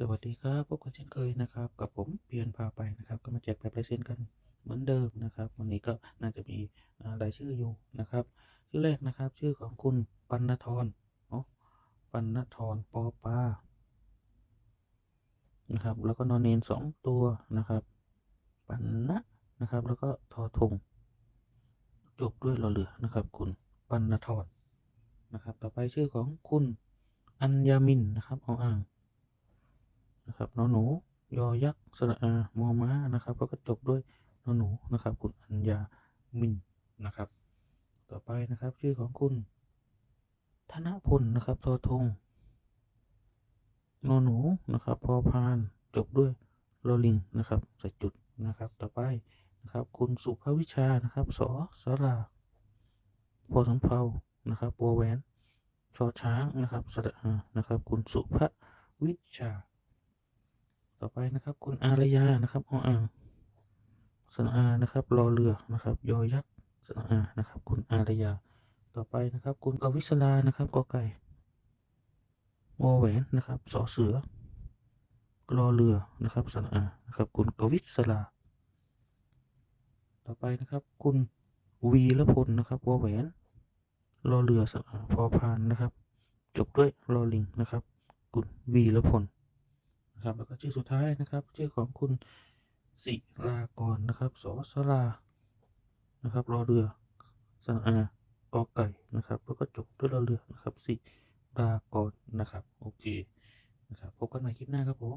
สวัสดีครับพบกันเช่นเคยนะครับ กับผมเพียรพาไปนะครับ ก็มาแจกแบบลายเซ็นกันเหมือนเดิมนะครับ วันนี้ก็น่าจะมีอ่ารายชื่ออยู่นะครับ ชื่อแรกนะครับ ชื่อของคุณปัณธรเนาะปัณธรปอปานะครับ แล้วก็นอนเนนสองตัวนะครับ ปันนะนะครับ แล้วก็ทอทงจบด้วยรอเรือนะครับ คุณปัณธรนะครับ ต่อไปชื่อของคุณอัญญามินนะครับเอาอ่าง นะครับนอหนูยอยักษ์สระอามอม้านะครับ แล้วก็จบด้วยนอหนูนะครับ คุณอัญญามินนะครับ ต่อไปนะครับชื่อของคุณ ธนพลนะครับทอทงนอหนูนะครับพอพานจบด้วยลอลิงนะครับใส่จุดนะครับ ต่อไปนะครับ คุณสุภวิชานะครับสอสลาพอสำเพานะครับบัวแหวนชอช้างนะครับสระอานะครับ คุณสุภวิชา ต่อไปนะครับ คุณอารยานะครับออ่างสระอานะครับรอเรือนะครับ ยอยักษ์สระอานะครับ คุณอารยา ต่อไปนะครับ คุณกวิศลานะครับกอไก่วอแหวนนะครับสอเสือรอเรือนะครับสระอานะครับ คุณกวิศลา ต่อไปนะครับ คุณวีรพลนะครับวอแหวนรอเรือสระอาพอพานนะครับ จบด้วยรอลิงนะครับ คุณวีรพล นะครับแล้วก็ชื่อสุดท้ายนะครับ ชื่อของคุณศิลากรนะครับสสลานะครับรอเรือสระอากอไก่นะครับ แล้วก็จบด้วยรอเรือนะครับศิลากรนะครับโอเคนะครับพบกันใหม่คลิปหน้าครับผม